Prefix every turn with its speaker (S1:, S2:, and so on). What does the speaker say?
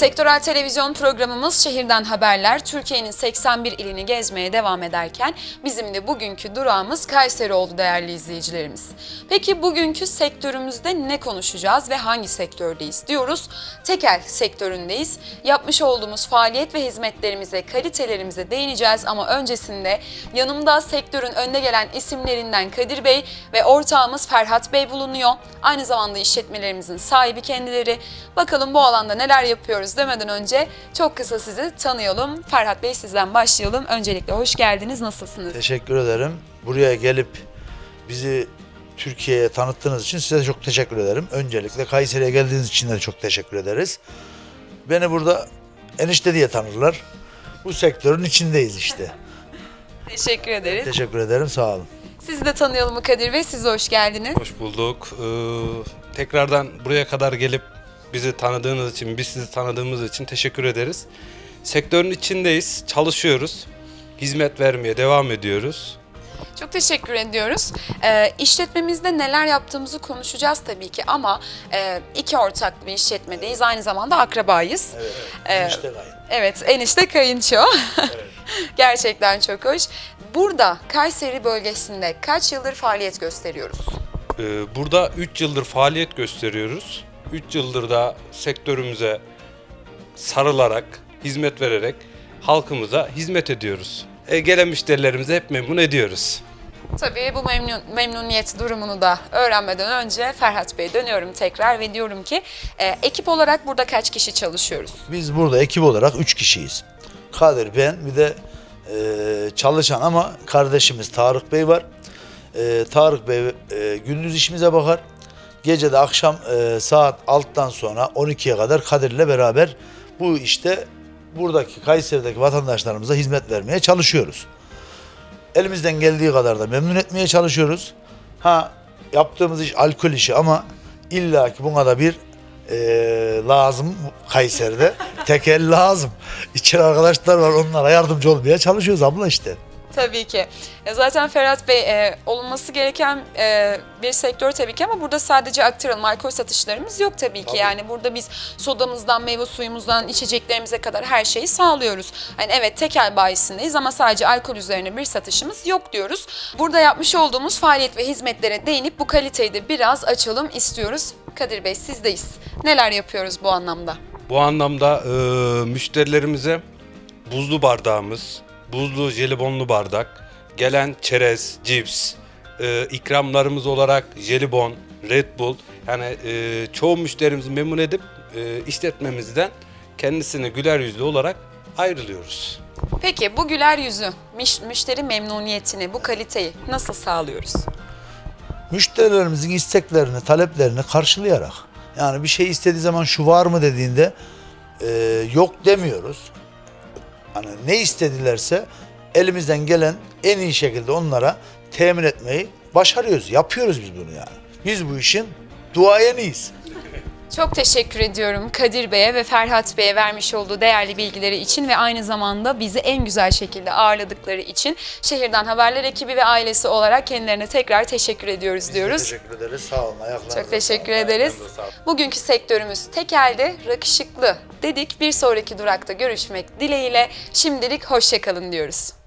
S1: Sektörel televizyon programımız Şehirden Haberler Türkiye'nin 81 ilini gezmeye devam ederken bizim de bugünkü durağımız Kayseri oldu değerli izleyicilerimiz. Peki bugünkü sektörümüzde ne konuşacağız ve hangi sektördeyiz diyoruz? Tekel sektöründeyiz. Yapmış olduğumuz faaliyet ve hizmetlerimize, kalitelerimize değineceğiz ama öncesinde yanımda sektörün önde gelen isimlerinden Kadir Bey ve ortağımız Ferhat Bey bulunuyor. Aynı zamanda işletmelerimizin sahibi kendileri. Bakalım bu alanda neler yapıyoruz demeden önce çok kısa sizi tanıyalım. Ferhat Bey sizden başlayalım. Öncelikle hoş geldiniz. Nasılsınız?
S2: Teşekkür ederim. Buraya gelip bizi Türkiye'ye tanıttığınız için size çok teşekkür ederim. Öncelikle Kayseri'ye geldiğiniz için de çok teşekkür ederiz. Beni burada enişte diye tanırlar. Bu sektörün içindeyiz işte.
S1: Teşekkür ederiz.
S2: Teşekkür ederim, sağ olun.
S1: Sizi de tanıyalım Kadir Bey? Siz de hoş geldiniz.
S3: Hoş bulduk. Ee, tekrardan buraya kadar gelip bizi tanıdığınız için, biz sizi tanıdığımız için teşekkür ederiz. Sektörün içindeyiz, çalışıyoruz. Hizmet vermeye devam ediyoruz.
S1: Çok teşekkür ediyoruz. Ee, işletmemizde neler yaptığımızı konuşacağız tabii ki ama e, iki ortaklı bir işletmedeyiz. Aynı zamanda akrabayız.
S2: Evet,
S1: Ee,
S2: enişte kayın.
S1: Evet, enişte kayınço. Gerçekten çok hoş. Burada Kayseri bölgesinde kaç yıldır faaliyet gösteriyoruz?
S3: Ee, burada 3 yıldır faaliyet gösteriyoruz. 3 yıldır da sektörümüze sarılarak, hizmet vererek halkımıza hizmet ediyoruz. E, gelen müşterilerimize hep memnun ediyoruz.
S1: Tabii bu memnun, memnuniyet durumunu da öğrenmeden önce Ferhat Bey'e dönüyorum tekrar ve diyorum ki e, ekip olarak burada kaç kişi çalışıyoruz?
S2: Biz burada ekip olarak 3 kişiyiz. Kadir, ben bir de e, çalışan ama kardeşimiz Tarık Bey var. E, Tarık Bey e, gündüz işimize bakar. Gece de akşam e, saat 6'dan sonra 12'ye kadar Kadir'le beraber bu işte buradaki Kayseri'deki vatandaşlarımıza hizmet vermeye çalışıyoruz. Elimizden geldiği kadar da memnun etmeye çalışıyoruz. Ha yaptığımız iş alkol işi ama illaki buna da bir e, lazım Kayseri'de. Tekel lazım. İçeri arkadaşlar var onlara yardımcı olmaya çalışıyoruz abla işte.
S1: Tabii ki. E, Zaten Ferhat Bey e, olunması gereken e, bir sektör tabii ki ama burada sadece aktarılma alkol satışlarımız yok tabii ki.
S2: Tabii.
S1: Yani burada biz sodamızdan, meyve suyumuzdan, içeceklerimize kadar her şeyi sağlıyoruz. Yani evet tekel bayisindeyiz ama sadece alkol üzerine bir satışımız yok diyoruz. Burada yapmış olduğumuz faaliyet ve hizmetlere değinip bu kaliteyi de biraz açalım istiyoruz. Kadir Bey sizdeyiz. Neler yapıyoruz bu anlamda?
S3: Bu anlamda e, müşterilerimize buzlu bardağımız, buzlu jelibonlu bardak, gelen çerez, cips, e, ikramlarımız olarak jelibon, Red Bull yani e, çoğu müşterimizi memnun edip e, işletmemizden kendisine güler yüzlü olarak ayrılıyoruz.
S1: Peki bu güler yüzü, müş- müşteri memnuniyetini, bu kaliteyi nasıl sağlıyoruz?
S2: Müşterilerimizin isteklerini, taleplerini karşılayarak. Yani bir şey istediği zaman şu var mı dediğinde e, yok demiyoruz. Hani ne istedilerse elimizden gelen en iyi şekilde onlara temin etmeyi başarıyoruz. Yapıyoruz biz bunu yani. Biz bu işin duayeniyiz.
S1: Çok teşekkür ediyorum Kadir Bey'e ve Ferhat Bey'e vermiş olduğu değerli bilgileri için ve aynı zamanda bizi en güzel şekilde ağırladıkları için Şehirden Haberler ekibi ve ailesi olarak kendilerine tekrar teşekkür ediyoruz diyoruz.
S2: Teşekkür ederiz. Sağ olun. Ayaklarınıza
S1: Çok teşekkür
S2: sağlık.
S1: ederiz. Bugünkü sektörümüz tekelde, rakışıklı dedik. Bir sonraki durakta görüşmek dileğiyle şimdilik hoşçakalın diyoruz.